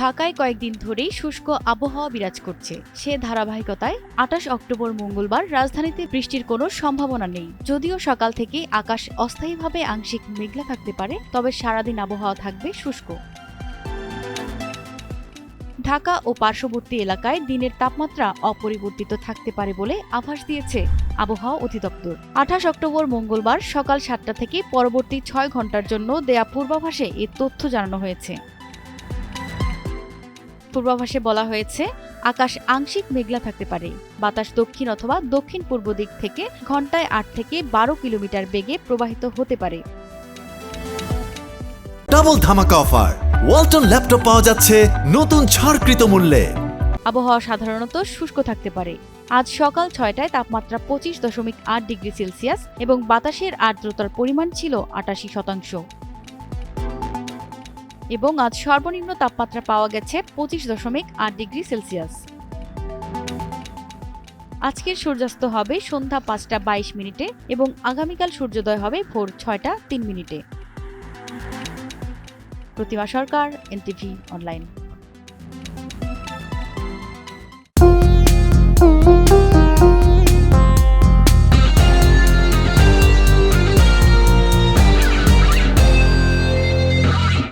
ঢাকায় কয়েকদিন ধরেই শুষ্ক আবহাওয়া বিরাজ করছে। সে ধারাবাহিকতায় আঠাশ অক্টোবর মঙ্গলবার রাজধানীতে বৃষ্টির কোনো সম্ভাবনা নেই। যদিও সকাল থেকে আকাশ অস্থায়ীভাবে আংশিক মেঘলা থাকতে পারে, তবে সারাদিন আবহাওয়া থাকবে শুষ্ক। ঢাকা ও পার্শ্ববর্তী এলাকায় দিনের তাপমাত্রা অপরিবর্তিত থাকতে পারে বলে আভাস দিয়েছে আবহাওয়া অধিদপ্তর। আঠাশ অক্টোবর মঙ্গলবার সকাল সাতটা থেকে পরবর্তী ছয় ঘণ্টার জন্য দেয়া পূর্বাভাসে এ তথ্য জানানো হয়েছে। পূর্বাভাসে বলা হয়েছে আকাশ আংশিক মেঘলা থাকতে পারে। বাতাস দক্ষিণ অথবা দক্ষিণ পূর্ব দিক থেকে ঘন্টায় আট থেকে বারো কিলোমিটার বেগে প্রবাহিত হতে পারে। ডাবল ধামাকা অফার। ওয়ালটন ল্যাপটপ পাওয়া যাচ্ছে নতুন ছাড়কৃত মূল্যে। আবহাওয়া সাধারণত শুষ্ক থাকতে পারে। আজ সকাল ছয়টায় তাপমাত্রা পঁচিশ দশমিক আট ডিগ্রি সেলসিয়াস এবং বাতাসের আর্দ্রতার পরিমাণ ছিল আটাশি শতাংশ। এবং আজ সর্বনিম্ন তাপমাত্রা পাওয়া গেছে পঁচিশ দশমিক আট ডিগ্রি সেলসিয়াস। আজকের সূর্যাস্ত হবে সন্ধ্যা পাঁচটা বাইশ মিনিটে এবং আগামীকাল সূর্যোদয় হবে ভোর ছয়টা তিন মিনিটে। প্রতিমা সরকার, এনটিভি অনলাইন।